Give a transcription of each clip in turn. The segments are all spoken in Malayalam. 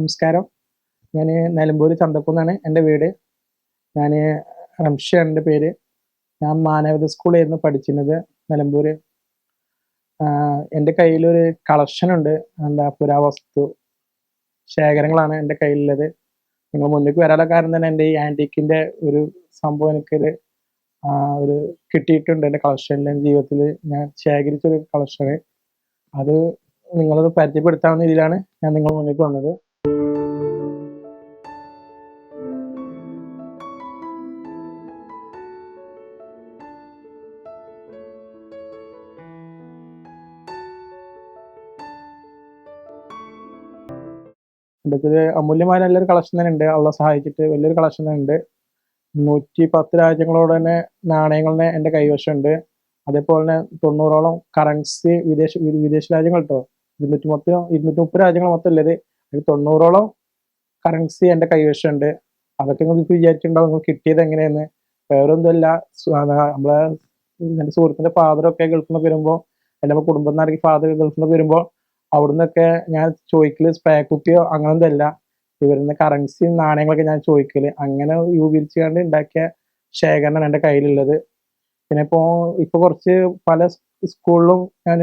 നമസ്കാരം. ഞാൻ നിലമ്പൂർ ചന്തക്കുന്നാണ് എന്റെ വീട്. ഞാൻ റംഷയാണ് എന്റെ പേര്. ഞാൻ മാനവത സ്കൂളായിരുന്നു പഠിച്ചിരുന്നത് നിലമ്പൂർ എന്റെ കയ്യിലൊരു കളക്ഷൻ ഉണ്ട്. എന്താ പുരാവസ്തു ശേഖരങ്ങളാണ് എന്റെ കയ്യിലുള്ളത്. നിങ്ങൾ മുന്നിലേക്ക് വരാനുള്ള കാരണം തന്നെ എന്റെ ഈ ആന്റീക്കിന്റെ ഒരു സംഭവം എനിക്കൊരു ഒരു കിട്ടിയിട്ടുണ്ട് എന്റെ കളക്ഷനിൽ ജീവിതത്തിൽ. ഞാൻ ശേഖരിച്ചൊരു കളക്ഷന്. അത് നിങ്ങളത് പരിചയപ്പെടുത്താവുന്ന രീതിയിലാണ് ഞാൻ നിങ്ങൾ മുന്നിലേക്ക് വന്നത്. എന്റെ അമൂല്യമായ നല്ലൊരു കളക്ഷൻ തന്നെ ഉണ്ട്. അവളെ സഹായിച്ചിട്ട് വലിയൊരു കളക്ഷൻ തന്നെ ഉണ്ട്. നൂറ്റി പത്ത് രാജ്യങ്ങളോട് തന്നെ നാണയങ്ങളുടെ എന്റെ കൈവശമുണ്ട് അതേപോലെ തന്നെ തൊണ്ണൂറോളം കറൻസി വിദേശ വിദേശ രാജ്യങ്ങൾ കേട്ടോ ഇരുന്നൂറ്റി മൊത്തം ഇരുന്നൂറ്റി മുപ്പത് രാജ്യങ്ങൾ മൊത്തം ഉള്ളത്. അതിൽ തൊണ്ണൂറോളം കറൻസി എന്റെ കൈവശമുണ്ട് അതൊക്കെ നിങ്ങൾക്ക് വിചാരിച്ചിട്ടുണ്ടാവും നിങ്ങൾ കിട്ടിയത് എങ്ങനെയെന്ന്. വേറൊന്നുമല്ല നമ്മളെ എന്റെ സുഹൃത്തിന്റെ ഫാദറൊക്കെ ഗൾഫിൽ നിന്ന് വരുമ്പോൾ എന്റെ കുടുംബം നിന്നാണെങ്കിൽ ഫാദർ ഗൾഫിൽ നിന്ന് വരുമ്പോൾ അവിടുന്നൊക്കെ ഞാൻ ചോദിക്കൽ സ്പ്രേ കുപ്പിയോ അങ്ങനൊന്നും അല്ല. ഇവരുന്ന കറൻസി നാണയങ്ങളൊക്കെ ഞാൻ ചോദിക്കൽ. അങ്ങനെ രൂപീകരിച്ചുകൊണ്ട് ഉണ്ടാക്കിയ ശേഖരണം എന്റെ കയ്യിലുള്ളത്. പിന്നെ ഇപ്പോ ഇപ്പോൾ കുറച്ച് പല സ്കൂളിലും ഞാൻ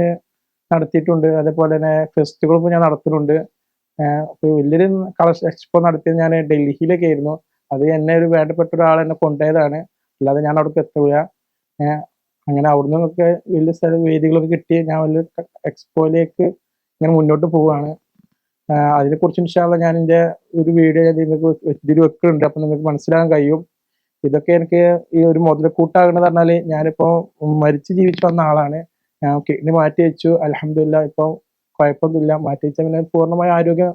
നടത്തിയിട്ടുണ്ട്. അതേപോലെ തന്നെ ഫെസ്റ്റുകളും ഞാൻ നടത്തുന്നുണ്ട്. വലിയൊരു കളക്ഷൻ എക്സ്പോ നടത്തിയത് ഞാൻ ഡൽഹിയിലൊക്കെ ആയിരുന്നു. അത് എന്നെ ഒരു വേണ്ടപ്പെട്ട ഒരാൾ എന്നെ കൊണ്ടുപോയതാണ് അല്ലാതെ ഞാൻ അവിടേക്ക് എത്തുക അങ്ങനെ അവിടെ നിന്നൊക്കെ വലിയ സ്ഥല വേദികളൊക്കെ കിട്ടി. ഞാൻ വലിയ എക്സ്പോയിലേക്ക് ഇങ്ങനെ മുന്നോട്ട് പോവുകയാണ്. അതിനെ അതിനെക്കുറിച്ച് ഇൻഷാല്ല ഞാൻ എന്റെ ഒരു വീഡിയോ നിങ്ങൾക്ക് ഇതിൽ വെക്കുന്നുണ്ട് അപ്പം നിങ്ങൾക്ക് മനസ്സിലാക്കാൻ കഴിയും. ഇതൊക്കെ എനിക്ക് ഈ ഒരു മുതലക്കൂട്ടാകണമെന്ന് പറഞ്ഞാൽ ഞാനിപ്പോൾ മരിച്ചു ജീവിച്ചു വന്ന ആളാണ്. ഞാൻ കിഡ്നി മാറ്റി വെച്ചു. അലഹമില്ല ഇപ്പോൾ കുഴപ്പമൊന്നുമില്ല. മാറ്റി വെച്ചാൽ പിന്നെ പൂർണമായ ആരോഗ്യം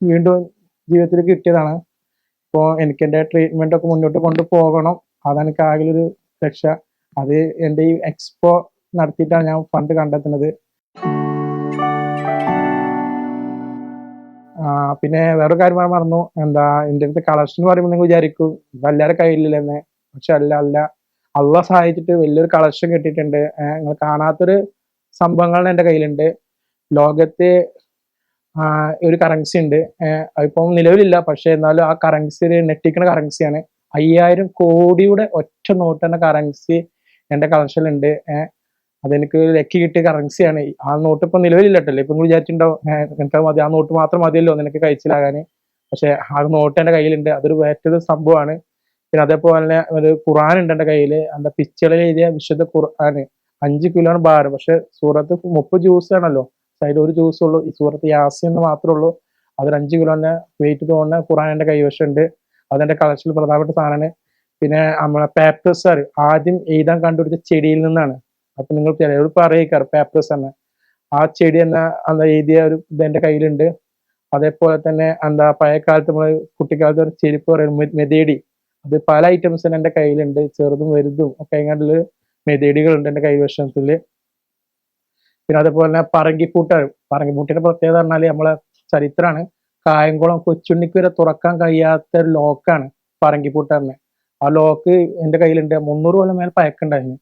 വീണ്ടും ജീവിതത്തിൽ കിട്ടിയതാണ്. ഇപ്പോൾ എനിക്ക് എന്റെ ട്രീറ്റ്മെന്റ് ഒക്കെ മുന്നോട്ട് കൊണ്ടുപോകണം അതാണ് എനിക്ക് ആകെ ഒരു രക്ഷ അത് എന്റെ ഈ എക്സ്പോ നടത്തിയിട്ടാണ് ഞാൻ ഫണ്ട് കണ്ടെത്തുന്നത്. പിന്നെ വേറൊരു കാര്യം പറയാൻ മറന്നു. എന്താ എന്റെ കളക്ഷൻ പറയുമ്പോൾ നിങ്ങൾ വിചാരിക്കും ഇതെല്ലാവരുടെ കയ്യിലില്ലെന്ന് പക്ഷെ അല്ല അല്ല. അള്ള സഹായിച്ചിട്ട് വലിയൊരു കളക്ഷൻ കിട്ടിയിട്ടുണ്ട്. നിങ്ങൾ കാണാത്തൊരു സംഭവങ്ങൾ എന്റെ കയ്യിലുണ്ട്. ലോകത്തെ ഒരു കറൻസി ഉണ്ട്. ഇപ്പം നിലവിലില്ല. പക്ഷെ എന്നാലും ആ കറൻസി നെട്ടിക്കുന്ന കറൻസിയാണ് അയ്യായിരം കോടിയുടെ ഒറ്റ നോട്ട് എന്ന കറൻസി എന്റെ കളക്ഷനിലുണ്ട് ഏഹ് അതെനിക്ക് ലക്കി കിട്ടിയ കറൻസിയാണ് ആ നോട്ട് ഇപ്പൊ നിലവിലില്ല കേട്ടോ ഇപ്പൊ നിങ്ങൾ വിചാരിച്ചിട്ടുണ്ടാവും നിനക്ക് മതി ആ നോട്ട് മാത്രം മതിയല്ലോ നിനക്ക് കഴിച്ചിലാകാൻ പക്ഷെ ആ നോട്ട് എന്റെ കയ്യിലുണ്ട്. അതൊരു വേറ്റൊരു സംഭവമാണ്. പിന്നെ അതേപോലെ ഒരു ഖുറാൻ ഉണ്ട് എന്റെ കയ്യിൽ എന്താ പിച്ചളിൽ എഴുതിയ വിശുദ്ധ ഖുർആൻ. അഞ്ച് കിലോ ആണ് ഭാരം. പക്ഷെ സൂറത്ത് മുപ്പത് ജ്യൂസ് ആണല്ലോ. സൈഡ് ഒരു ജ്യൂസ് ഉള്ളൂ. ഈ സൂറത്ത് യാസി എന്ന് മാത്രമേ ഉള്ളൂ. അതൊരു അഞ്ച് കിലോന്റെ വെയിറ്റ് തോന്നുന്ന ഖുറാൻ എന്റെ കൈവശമുണ്ട് അതെന്റെ കളക്ഷനിൽ പ്രധാനപ്പെട്ട സാധനമാണ്. പിന്നെ നമ്മളെ പേപ്പേഴ്സ് ആദ്യം എഴുതാൻ കണ്ടുപിടിച്ച ചെടിയിൽ നിന്നാണ്. അപ്പൊ നിങ്ങൾ ചിലരോട് പറയിക്കാറ് പേപ്പേഴ്സ് എന്ന് ആ ചെടി എന്ന എന്താ എഴുതിയ ഒരു ഇത് എന്റെ കയ്യിലുണ്ട്. അതേപോലെ തന്നെ എന്താ പഴയ കാലത്ത് നമ്മൾ കുട്ടിക്കാലത്ത് ഒരു ചെരുപ്പ് പറയും മെതേടി. അത് പല ഐറ്റംസ് എന്റെ കയ്യിലുണ്ട്. ചെറുതും വലുതും ഒക്കെ അങ്ങനെ മെതേടികളുണ്ട് എന്റെ കൈവശത്തിൽ പിന്നെ അതേപോലെ തന്നെ പറങ്കിപ്പൂട്ടാണ് പറങ്കിപ്പൂട്ടിന്റെ പ്രത്യേകത പറഞ്ഞാൽ നമ്മളെ ചരിത്രമാണ് കായംകുളം കൊച്ചുണ്ണിക്ക് വരെ തുറക്കാൻ കഴിയാത്ത ഒരു ലോക്കാണ് പറങ്കിപ്പൂട്ടാറിന് ആ ലോക്ക് എന്റെ കയ്യിലുണ്ട്. മുന്നൂറ് കൊല്ലം മേലെ പഴക്കുണ്ടായിരുന്നു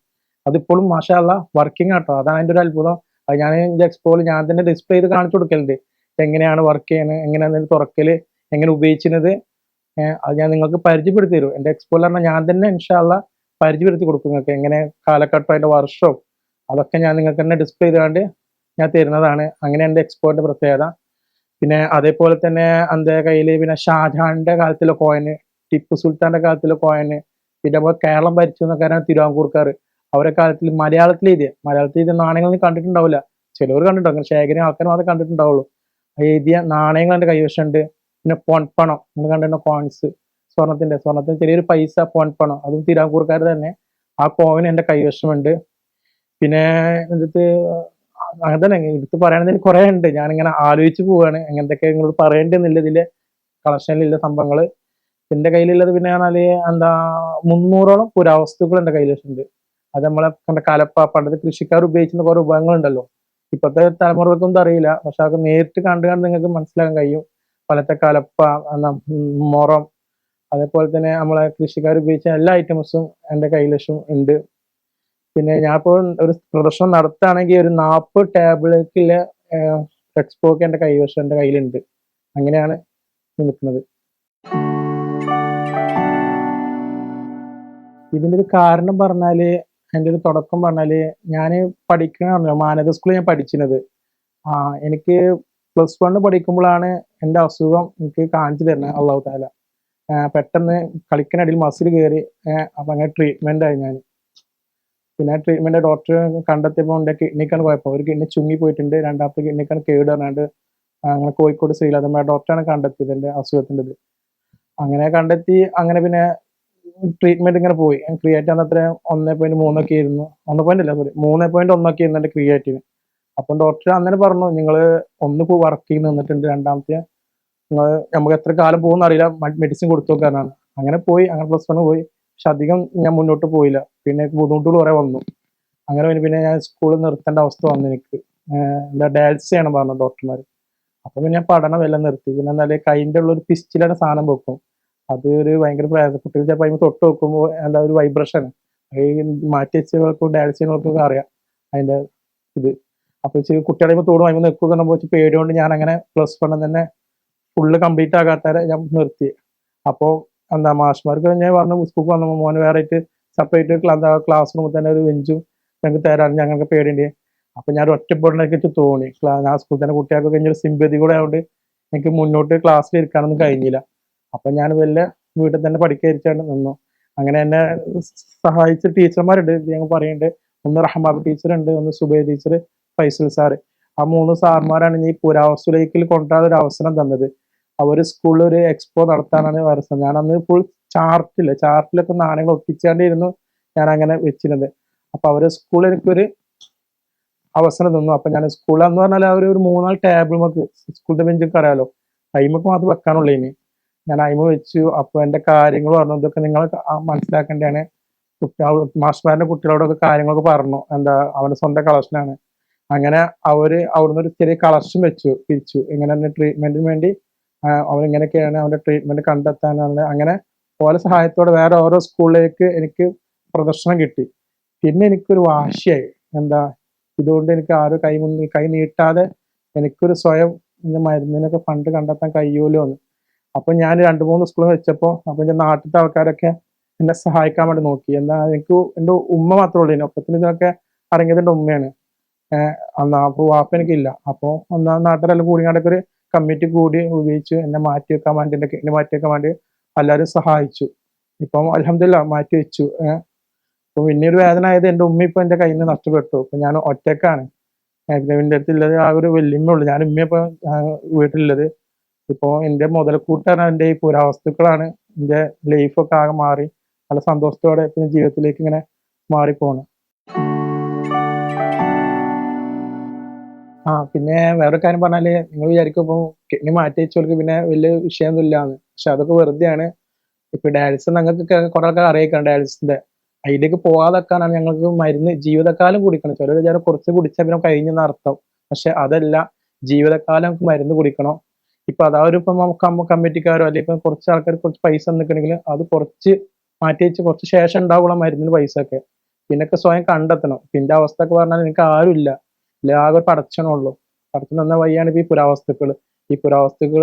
അതിപ്പോഴും മാഷാല്ല വർക്കിംഗ് ആട്ടോ. അതാണ് അതിന്റെ ഒരു അത്ഭുതം. അത് ഞാൻ എന്റെ എക്സ്പോയിൽ ഞാൻ തന്നെ ഡിസ്പ്ലേ ചെയ്ത് കാണിച്ചു കൊടുക്കലുണ്ട്. എങ്ങനെയാണ് വർക്ക് ചെയ്യുന്നത് എങ്ങനെയാണ് തുറക്കൽ എങ്ങനെ ഉപയോഗിക്കുന്നത് അത് ഞാൻ നിങ്ങൾക്ക് പരിചയപ്പെടുത്തി തരും. എന്റെ എക്സ്പോയിൽ പറഞ്ഞാൽ ഞാൻ തന്നെ ഇൻഷാല്ല പരിചയപ്പെടുത്തി കൊടുക്കും നിങ്ങൾക്ക്. എങ്ങനെ കാലഘട്ടം അതിന്റെ വർഷവും അതൊക്കെ ഞാൻ നിങ്ങൾക്ക് തന്നെ ഡിസ്പ്ലേ ചെയ്തുകൊണ്ട് ഞാൻ തരുന്നതാണ്. അങ്ങനെ എന്റെ എക്സ്പോയിന്റെ പ്രത്യേകത. പിന്നെ അതേപോലെ തന്നെ എന്റെ കയ്യിൽ പിന്നെ ഷാജഹാന്റെ കാലത്തിലെ കോയിന് ടിപ്പു സുൽത്താന്റെ കാലത്തിലെ കോയിന് പിന്നെ കേരളം ഭരിച്ചു എന്നൊക്കെ തിരുവാങ്കൂർക്കാർ. അവരെ കാലത്തിൽ മലയാളത്തിൽ എഴുതിയ മലയാളത്തിൽ എഴുതിയ നാണയങ്ങൾ കണ്ടിട്ടുണ്ടാവില്ല. ചിലവർ കണ്ടിട്ടുണ്ടോ അങ്ങനെ ശേഖരം ആൾക്കാർ മാത്രമേ കണ്ടിട്ടുണ്ടാവുള്ളൂ. എഴുതിയ നാണയങ്ങൾ എന്റെ കൈവശമുണ്ട്. പിന്നെ പൊൺപണം നിങ്ങൾ കണ്ടിരുന്ന കോയിൻസ് സ്വർണത്തിന്റെ സ്വർണത്തിന് ചെറിയൊരു പൈസ പൊൺപണം അതും തിരാങ്കൂർക്കാർ തന്നെ. ആ കോവൻ എന്റെ കൈവശമുണ്ട്. പിന്നെ എന്നിട്ട് അങ്ങനെ തന്നെ. എടുത്ത് പറയണതിന് കുറെ ഉണ്ട്. ഞാനിങ്ങനെ ആലോചിച്ച് പോവാണ്. എങ്ങനത്തൊക്കെ നിങ്ങളോട് പറയേണ്ടെന്നില്ല ഇതിലെ കളക്ഷനിലുള്ള സംഭവങ്ങൾ എന്റെ കയ്യിലുള്ളത് പിന്നെ എന്താ മുന്നൂറോളം പുരാവസ്തുക്കൾ എന്റെ കയ്യിലുണ്ട് അത് നമ്മളെ കണ്ട കലപ്പ പണ്ടത്തെ കൃഷിക്കാർ ഉപയോഗിക്കുന്ന കുറെ ഉപകരണങ്ങളുണ്ടല്ലോ ഇപ്പോഴത്തെ തലമുറകൾക്കൊന്നും അറിയില്ല. പക്ഷെ അതൊക്കെ നേരിട്ട് കണ്ടു കണ്ട് നിങ്ങൾക്ക് മനസ്സിലാക്കാൻ കഴിയും. പലത്തെ കലപ്പ മുറം അതേപോലെ തന്നെ നമ്മളെ കൃഷിക്കാർ ഉപയോഗിച്ച എല്ലാ ഐറ്റംസും എന്റെ കൈലശും ഉണ്ട്. പിന്നെ ഞാൻ ഇപ്പോൾ ഒരു പ്രദർശനം നടത്തുകയാണെങ്കിൽ ഒരു നാൽപ്പത് ടേബിളിലേക്കുള്ള എക്സ്പോ ഒക്കെ എന്റെ കൈവശം എന്റെ കയ്യിലുണ്ട്. അങ്ങനെയാണ് നിൽക്കുന്നത്. ഇതിന്റെ ഒരു കാരണം പറഞ്ഞാൽ എന്റെ ഒരു തുടക്കം പറഞ്ഞാൽ ഞാൻ പഠിക്കണമല്ലോ മാനദ സ്കൂളിൽ ഞാൻ പഠിച്ചിരുന്നത്. ആ എനിക്ക് പ്ലസ് വണ്ണ് പഠിക്കുമ്പോഴാണ് എന്റെ അസുഖം എനിക്ക് കാണിച്ചു തരുന്നത് അള്ളാഹു താല പെട്ടെന്ന് കളിക്കനടിയിൽ മസിൽ കയറി അപ്പം അങ്ങനെ ട്രീറ്റ്മെന്റ് ആയി ഞാൻ പിന്നെ ട്രീറ്റ്മെന്റ് ഡോക്ടർ കണ്ടെത്തിയപ്പോൾ എന്റെ കിഡ്നിക്കാണ് കുഴപ്പം ഒരു കിഡ്നി ചുങ്ങി പോയിട്ടുണ്ട് രണ്ടാമത്തെ കിഡ്നിക്കാണ് കേട് പറഞ്ഞാണ്ട് അങ്ങനെ കോഴിക്കോട് ശ്രീലതമ്മ ഡോക്ടറാണ് കണ്ടെത്തിയത് എന്റെ അസുഖത്തിന്റെത്. അങ്ങനെ കണ്ടെത്തി അങ്ങനെ പിന്നെ ട്രീറ്റ്മെന്റ് ഇങ്ങനെ പോയി. ക്രിയേറ്റ് അത്ര ഒന്നേ പോയിന്റ് മൂന്നൊക്കെ ആയിരുന്നു. ഒന്ന് പോയിന്റ് അല്ല സോറി മൂന്നേ പോയിന്റ് ഒന്നൊക്കെ ആയിരുന്നു എന്റെ ക്രിയേറ്റീവ് അപ്പൊ ഡോക്ടർ അന്നേരം പറഞ്ഞു നിങ്ങൾ ഒന്ന് വർക്ക് ചെയ്ത് നിന്നിട്ടുണ്ട് രണ്ടാമത്തെ. നിങ്ങൾ നമുക്ക് എത്ര കാലം പോകുന്ന അറിയില്ല. മെഡിസിൻ കൊടുത്തു നോക്കാനാണ് അങ്ങനെ പോയി അങ്ങനെ പ്ലസ് വൺ പോയി. പക്ഷെ അധികം ഞാൻ മുന്നോട്ട് പോയില്ല. പിന്നെ ബുദ്ധിമുട്ടുകൾ കുറെ വന്നു. അങ്ങനെ പിന്നെ ഞാൻ സ്കൂളിൽ നിർത്തേണ്ട അവസ്ഥ വന്നു എനിക്ക്. എന്താ ഡാൻസ് ചെയ്യണം പറഞ്ഞു ഡോക്ടർമാർ അപ്പൊ പിന്നെ ഞാൻ പഠനം എല്ലാം നിർത്തി. പിന്നെ എന്തായാലും കൈന്റെ ഉള്ള ഒരു പിസ്റ്റിലാണ് സാധനം വെക്കും. അത് ഒരു ഭയങ്കര പ്രയാസപ്പെട്ടു ചിലപ്പോൾ അതിന് തൊട്ട് നോക്കുമ്പോൾ എന്താ ഒരു വൈബ്രേഷൻ മാറ്റി വെച്ചവർക്കും ഡാൻസിനൊക്കെ ചെയ്യുന്നവർക്കൊക്കെ അറിയാം അതിന്റെ ഇത്. അപ്പൊ വെച്ച് കുട്ടികളെ തോടും അതിന് നിൽക്കുക പേടികൊണ്ട് ഞാൻ അങ്ങനെ പ്ലസ് വൺ തന്നെ ഫുള്ള് കംപ്ലീറ്റ് ആകാത്തവരെ ഞാൻ നിർത്തി. അപ്പോൾ എന്താ മാഷ്മാർക്ക് ഞാൻ പറഞ്ഞു സ്കൂൾക്ക് വന്ന മോന്. വേറെ ആയിട്ട് സെപ്പറേറ്റ് ക്ലാസ് റൂമിൽ തന്നെ ഒരു ബെഞ്ചും ഞങ്ങൾക്ക് തരാൻ ഞങ്ങൾക്ക് പേടിയുണ്ട്. അപ്പൊ ഞാൻ ഒരു ഒറ്റപ്പെടുന്നൊക്കെ എനിക്ക് തോന്നി. ഞാൻ സ്കൂളിൽ തന്നെ കുട്ടികൾക്ക് കഴിഞ്ഞൊരു സിമ്പതി കൂടെ ആയതുകൊണ്ട് എനിക്ക് മുന്നോട്ട് ക്ലാസ്സിൽ ഇരിക്കാനൊന്നും കഴിഞ്ഞില്ല. അപ്പൊ ഞാൻ വല്ല വീട്ടിൽ തന്നെ പഠിക്കാതിരിച്ചാണ്ട് നിന്നു. അങ്ങനെ എന്നെ സഹായിച്ച ടീച്ചർമാരുണ്ട്. ഞങ്ങൾ പറയുന്നുണ്ട് ഒന്ന് റഹ്മാബ് ടീച്ചർ ഉണ്ട് ഒന്ന് സുബൈ ടീച്ചർ ഫൈസൽ സാറ് ആ മൂന്ന് സാർമാരാണ് ഈ പുരാവസ്തുലേക്കിൽ കൊണ്ടുവരാൻ ഒരു അവസരം തന്നത്. അവർ സ്കൂളിൽ ഒരു എക്സ്പോ നടത്താനാണ് വരുന്നത് ഞാൻ അന്ന് ഫുൾ ചാർട്ടിൽ ചാർട്ടിലൊക്കെ നാണയങ്ങൾ ഒട്ടിച്ചാണ്ടിരുന്നു ഞാൻ അങ്ങനെ വെച്ചിരുന്നത്. അപ്പൊ അവർ സ്കൂളിൽ എനിക്കൊരു അവസരം തന്നു. അപ്പൊ ഞാൻ സ്കൂളിൽ എന്ന് പറഞ്ഞാൽ അവർ ഒരു മൂന്നാൽ ടേബിൾ നമുക്ക് സ്കൂളിന്റെ ബെഞ്ചൊക്കെ അറിയാലോ? ടൈമൊക്കെ മാത്രം വെക്കാനുള്ളൂ ഇനി. ഞാൻ അയിമ വെച്ചു. അപ്പൊ എന്റെ കാര്യങ്ങൾ പറഞ്ഞു. ഇതൊക്കെ നിങ്ങൾ മനസ്സിലാക്കേണ്ടതാണ്. മാസ്റ്റർമാരുടെ കുട്ടികളോടൊക്കെ കാര്യങ്ങളൊക്കെ പറഞ്ഞു. എന്താ അവന്റെ സ്വന്തം കളക്ഷനാണ് അങ്ങനെ അവർ അവിടുന്ന് ഒരു ചെറിയ കളക്ഷൻ വെച്ചു പിരിച്ചു ഇങ്ങനെ ട്രീറ്റ്മെന്റിന് വേണ്ടി അവനെങ്ങനെയൊക്കെയാണ് അവന്റെ ട്രീറ്റ്മെന്റ് കണ്ടെത്താനാണ് അങ്ങനെ ഓരോ സഹായത്തോടെ വേറെ ഓരോ സ്കൂളിലേക്ക് എനിക്ക് പ്രദർശനം കിട്ടി. പിന്നെ എനിക്കൊരു വാശിയായി. എന്താ ഇതുകൊണ്ട് എനിക്ക് ആരും കൈ മുന്നിൽ കൈ നീട്ടാതെ എനിക്കൊരു സ്വയം മരുന്നിനൊക്കെ ഫണ്ട് കണ്ടെത്താൻ കഴിയുമല്ലോ എന്ന് അപ്പൊ ഞാൻ രണ്ട് മൂന്ന് സ്കൂൾ വെച്ചപ്പോൾ അപ്പൊ എന്റെ നാട്ടിലത്തെ ആൾക്കാരൊക്കെ എന്നെ സഹായിക്കാൻ വേണ്ടി നോക്കി. എന്താ എനിക്ക് എന്റെ ഉമ്മ മാത്രമേ ഉള്ളൂ. ഇനി ഒപ്പത്തിന് ഇതിനൊക്കെ ഇറങ്ങിയത് എന്റെ ഉമ്മയാണ്. അന്നാ അപ്പൊ വാപ്പ എനിക്കില്ല. അപ്പൊ ഒന്നാം നാട്ടിലെല്ലാം കൂടിയാണ്ടൊക്കെ ഒരു കമ്മിറ്റി കൂടി ഉപയോഗിച്ച് എന്നെ മാറ്റി വെക്കാൻ വേണ്ടി എന്റെ കിഡ്നി മാറ്റി വെക്കാൻ വേണ്ടി എല്ലാവരും സഹായിച്ചു. ഇപ്പം അലഹമില്ല മാറ്റി വെച്ചു. ഏഹ് പിന്നെ ഒരു വേദന ആയത് എന്റെ ഉമ്മ ഇപ്പൊ എന്റെ കയ്യിൽ നിന്ന് നഷ്ടപ്പെട്ടു. അപ്പൊ ഞാൻ ഒറ്റക്കാണ്. എന്റെ അടുത്തുള്ളത് ആ ഒരു വല്യമ്മ ഉള്ളു. ഞാൻ ഉമ്മ വീട്ടിലുള്ളത്. ഇപ്പൊ എന്റെ മുതൽക്കൂട്ടാണ് എന്റെ ഈ പുരാവസ്തുക്കളാണ്. എന്റെ ലൈഫൊക്കെ ആകെ മാറി. നല്ല സന്തോഷത്തോടെ പിന്നെ ജീവിതത്തിലേക്ക് ഇങ്ങനെ മാറിപ്പോണ്. ആ പിന്നെ വേറെ കാര്യം പറഞ്ഞാൽ നിങ്ങൾ വിചാരിക്കും ഇപ്പൊ കിഡ്നി മാറ്റി വെച്ചവർക്ക് പിന്നെ വലിയ വിഷയമൊന്നും ഇല്ലാന്ന് പക്ഷെ അതൊക്കെ വെറുതെയാണ്. ഇപ്പൊ ഡയാലിസിസ് ഞങ്ങൾക്ക് കുറെ ആൾക്കാർ അറിയിക്കണം ഡയാലിസിന്റെ അതിലേക്ക് പോകാതെക്കാനാണ് ഞങ്ങൾക്ക് മരുന്ന് ജീവിതകാലം കുടിക്കണം. ചിലർ വിചാരം കുറച്ച് കുടിച്ചാൽ പിന്നെ കഴിഞ്ഞെന്ന് അർത്ഥം. പക്ഷെ അതല്ല ജീവിതകാലം മരുന്ന് കുടിക്കണം. ഇപ്പൊ അതാ ഒരു ഇപ്പം കമ്മിറ്റിക്കാരോ അല്ലെങ്കിൽ കുറച്ച് ആൾക്കാർ കുറച്ച് പൈസ നിൽക്കണമെങ്കിൽ അത് കുറച്ച് മാറ്റി വെച്ച് കുറച്ച് ശേഷം ഉണ്ടാവുള്ള മരുന്നിന് പൈസ ഒക്കെ പിന്നൊക്കെ സ്വയം കണ്ടെത്തണം. പിന്നെ അവസ്ഥ ഒക്കെ പറഞ്ഞാൽ എനിക്ക് ആരുമില്ല ഇല്ല. ആകെ ഒരു പടച്ചു പടച്ചൻ തന്ന വഴിയാണ് ഈ പുരാവസ്തുക്കൾ ഈ പുരാവസ്തുക്കൾ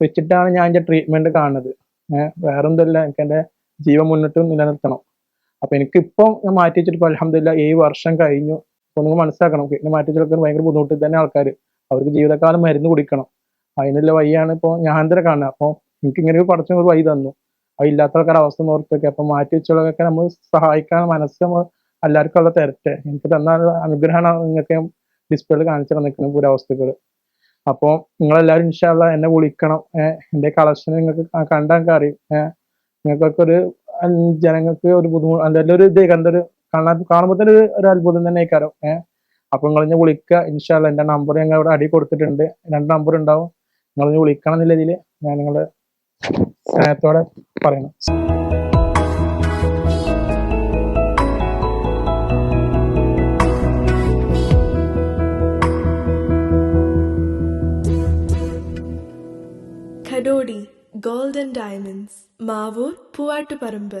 വെച്ചിട്ടാണ് ഞാൻ എന്റെ ട്രീറ്റ്മെന്റ് കാണുന്നത്. ഏഹ് വേറൊന്നുമില്ല എനിക്ക് എന്റെ ജീവൻ മുന്നിട്ട് നിലനിർത്തണം. അപ്പൊ എനിക്ക് ഇപ്പം ഞാൻ മാറ്റി വെച്ചിട്ട് അലഹമില്ല ഏഴ് വർഷം കഴിഞ്ഞു. നിങ്ങൾ മനസ്സിലാക്കണം. കിഡ്നി മാറ്റി വെച്ചെടുക്കാൻ ഭയങ്കര ബുദ്ധിമുട്ടിൽ തന്നെ ആൾക്കാർ അവർക്ക് ജീവിതകാലം മരുന്ന് കുടിക്കണം. അതിനുള്ള വഴിയാണ് ഇപ്പോൾ ഞാൻ തന്നെ കാണുന്നത് അപ്പോൾ എനിക്ക് ഇങ്ങനെ ഒരു പടച്ചൻ ഒരു വഴി തന്നു. അത് ഇല്ലാത്ത ആൾക്കാരുടെ അവസ്ഥ ഓർത്തൊക്കെ അപ്പൊ മാറ്റി വെച്ചുള്ളതൊക്കെ നമ്മൾ സഹായിക്കാൻ മനസ്സ് നമ്മൾ എല്ലാവർക്കും ഉള്ള തരട്ടെ എനിക്ക് തന്ന അനുഗ്രഹമാണ് നിങ്ങൾക്ക് ഡിസ്പ്ലേയിൽ കാണിച്ചു തന്നിരിക്കുന്ന പുരാവസ്തുക്കൾ. അപ്പോൾ നിങ്ങളെല്ലാവരും ഇൻഷാല്ല എന്നെ വിളിക്കണം. എന്റെ കളക്ഷൻ നിങ്ങൾക്ക് കണ്ടാൽ അറിയും. നിങ്ങൾക്കൊക്കെ ഒരു ജനങ്ങൾക്ക് ഒരു ബുദ്ധിമുട്ട് അല്ലെങ്കിൽ ഒരു ഇത് കണ്ടൊരു കാണാൻ കാണുമ്പോൾ തന്നെ ഒരു- അത്ഭുതം തന്നെ ആയിക്കാരം ഏഹ് അപ്പൊ നിങ്ങൾ വിളിക്കുക. ഇൻഷാല്ല എന്റെ നമ്പർ ഞങ്ങൾ ഇവിടെ അടി കൊടുത്തിട്ടുണ്ട്. രണ്ട് നമ്പർ ഉണ്ടാവും. നിങ്ങൾ ഇനി വിളിക്കണം എന്നുള്ള രീതിയിൽ ഞാൻ നിങ്ങളുടെ സ്നേഹത്തോടെ പറയണം. Golden diamonds Mavoor Poovattuparamba.